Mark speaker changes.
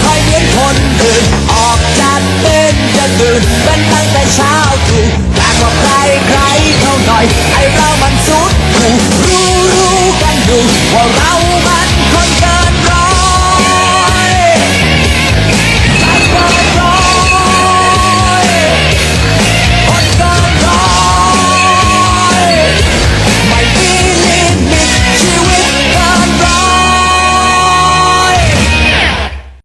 Speaker 1: ใครเหมือนคนอื่น